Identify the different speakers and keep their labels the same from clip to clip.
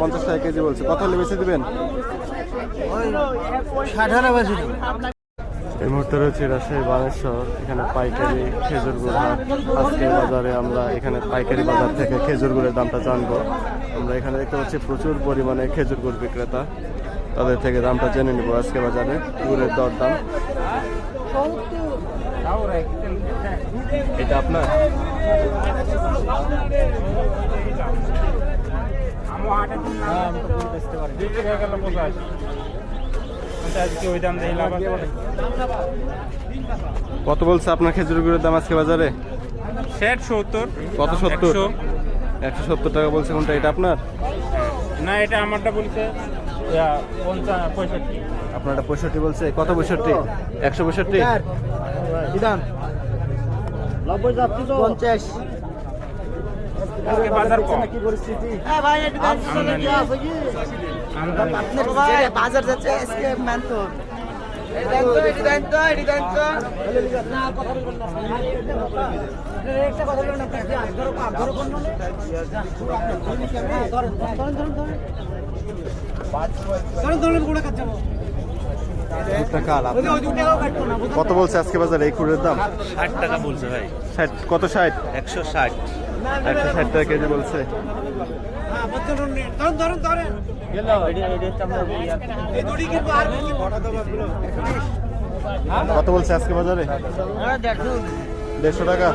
Speaker 1: পঞ্চাশ টাকা কেজি বলছে। কত হলে বেশি দিবেন। এই মুহূর্তে রয়েছে রাজশাহী বানেশ্বর এখানে পাইকারি খেজুর গুড় হাট। আজকের বাজারে আমরা এখানে পাইকারি বাজার থেকে খেজুর গুড়ের দামটা জানব। আমরা এখানে দেখতে পাচ্ছি প্রচুর পরিমাণে খেজুর গুড় বিক্রেতা। তাদের থেকে দামটা জেনে নিব আজকে বাজারে গুড়ের দর দাম এটা আপনার?
Speaker 2: ওই দাম লাভ
Speaker 1: কত বলছে আপনার খেজুর গুড়ের দাম আজকে বাজারে?
Speaker 2: ষাট সত্তর
Speaker 1: কত সত্তর?
Speaker 2: একশো।
Speaker 1: সত্তর টাকা বলছে কোনটা? এটা আপনার?
Speaker 2: না এটা আমারটা বলছে পঁয়ষট্টি।
Speaker 1: আপনারটা পঁয়ষট্টি বলছে কত পঁয়ষট্টি? একশো পঁয়ষট্টি?
Speaker 3: বিধান নব্বই পঞ্চাশ।
Speaker 2: আজকে বাজার কম। আমদানি। আমদানি।
Speaker 3: বাজার যাচ্ছে আজকে মান তো
Speaker 1: কত বলছে আজকে বাজারে এই কুড়ের দাম?
Speaker 4: ষাট টাকা বলছে ভাই।
Speaker 1: ষাট কত ষাট?
Speaker 4: একশো ষাট।
Speaker 1: একশো ষাট টাকা কেজি বলছে। কত বলছে আজকে বাজারে? দেড়শো টাকা।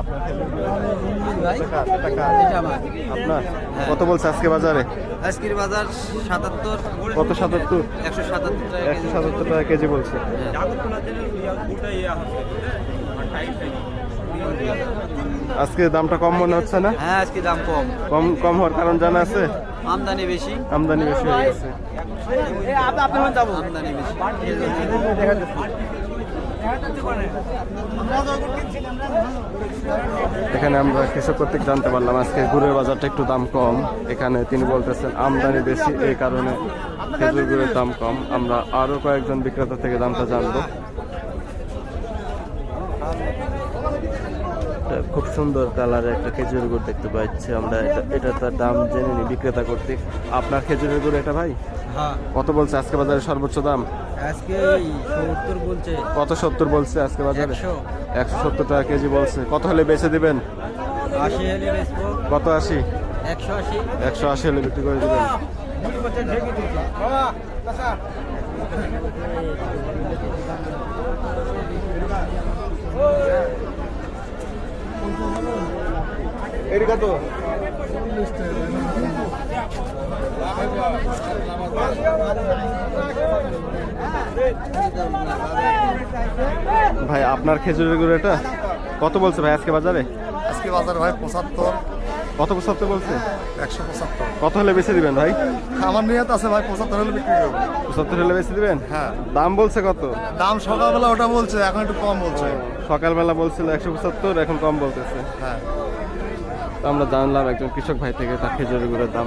Speaker 1: আপনার টাকা, টাকা। আপনার? কত বলছে আজকে বাজারে?
Speaker 3: আজকের বাজার সাতাত্তর।
Speaker 1: কত সাতাত্তর?
Speaker 3: একশো সাতাত্তর
Speaker 1: একশো সাতাত্তর টাকা কেজি বলছে। আজকে দামটা কম মনে হচ্ছে না?
Speaker 3: হ্যাঁ আজকে দাম কম।
Speaker 1: কম কম হওয়ার কারণ জানা আছে?
Speaker 3: আমদানি বেশি।
Speaker 1: আমদানি বেশি হয়ে গেছে।
Speaker 3: আমদানি বেশি।
Speaker 1: এখানে আমরা কৃষক কর্তৃক জানতে পারলাম আজকে গুড়ের বাজারটা একটু দাম কম। এখানে তিনি বলতেছেন আমদানি বেশি এই কারণে খেজুর গুড়ের দাম কম। আমরা আরও কয়েকজন বিক্রেতা থেকে দামটা জানব। এটা খুব সুন্দর কালারের একটা খেজুর গুড় দেখতে পাচ্ছি আমরা। এটা এটা তার দাম জেনে নি বিক্রেতা কর্তৃক। আপনার খেজুরের গুড় এটা ভাই?
Speaker 3: হ্যাঁ।
Speaker 1: কত বলছে আজকে বাজারে সর্বোচ্চ দাম?
Speaker 3: আজকে সত্তর বলছে।
Speaker 1: কত সত্তর বলছে আজকে বাজারে?
Speaker 3: একশো।
Speaker 1: সত্তর টাকা কেজি বলছে। কত হলে বেচে দিবেন?
Speaker 3: আশি
Speaker 1: কত আশি?
Speaker 3: একশো আশি।
Speaker 1: একশো আশি হলে বিক্রি করে দিবেন। ভাই আপনার খেজুরের গুড় এটা কত বলছে ভাই আজকে বাজারে?
Speaker 5: আজকে বাজার ভাই পঁচাত্তর।
Speaker 1: কত পঁচাত্তর বলছে?
Speaker 5: একশো পঁচাত্তর।
Speaker 1: কত হলে বেচে দিবেন ভাই?
Speaker 5: আমার নিয়ত আছে ভাই পঁচাত্তর হলে বিক্রি করব।
Speaker 1: পঁচাত্তর হলে বেচে দিবেন?
Speaker 5: হ্যাঁ।
Speaker 1: দাম বলছে কত?
Speaker 5: দাম সকালবেলা ওটা বলছে এখন একটু কম বলছে।
Speaker 1: সকালবেলা বলছিল একশো পঁচাত্তর এখন কম বলতেছে।
Speaker 5: হ্যাঁ।
Speaker 1: তো আমরা জানলাম একজন কৃষক ভাই থেকে তার খেজুরের গুড়ের দাম।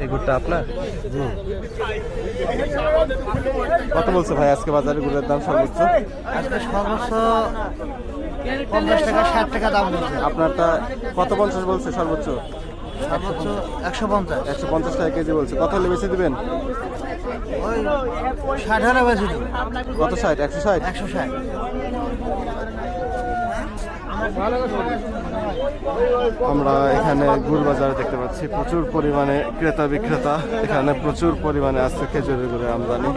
Speaker 1: এই গুড়টা আপনার? কত বলছে ভাই আজকে বাজারে গুড়ের দাম সর্বোচ্চ?
Speaker 3: আজকে সর্বোচ্চ পঞ্চাশ টাকা ষাট টাকা দাম
Speaker 1: আপনারটা কত পঞ্চাশ বলছে সর্বোচ্চ?
Speaker 3: সর্বোচ্চ একশো পঞ্চাশ।
Speaker 1: একশো পঞ্চাশ টাকা কেজি বলছে। কত হলে বেশি দিবেন?
Speaker 3: ওই ষাট হাজার বেশি দেবো।
Speaker 1: কত ষাট? একশো ষাট?
Speaker 3: একশো ষাট।
Speaker 1: আমরা এখানে গুড় বাজার দেখতে পাচ্ছি। প্রচুর পরিমাণে ক্রেতা বিক্রেতা। এখানে প্রচুর পরিমাণে আছে খেজুরের গুড়ে আমদানি।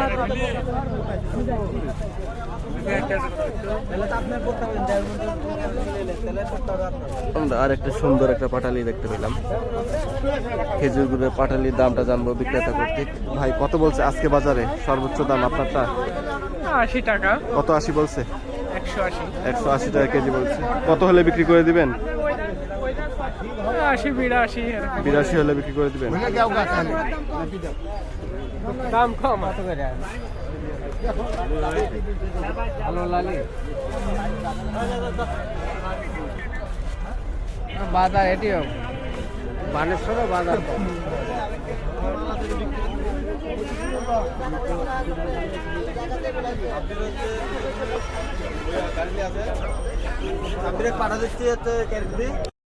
Speaker 1: আমরা আর একটা সুন্দর একটা পাটালি দেখতে পেলাম। খেজুর গুড়ের পাটালির দামটা জানব বিক্রেতা কর্তৃক। ভাই কত বলছে আজকে বাজারে? সর্বোচ্চ দাম আপনারটা?
Speaker 2: আশি টাকা।
Speaker 1: কত আশি বলছে?
Speaker 2: একশো আশি।
Speaker 1: টাকা কেজি বলছে। কত হলে বিক্রি করে দিবেন?
Speaker 2: বিরাশি
Speaker 1: বিরাশি হলে বিক্রি করে দিবেন?
Speaker 2: দাম কম
Speaker 3: বাজার এটিও বানেশ্বরও বাজার পাঠা দিচ্ছি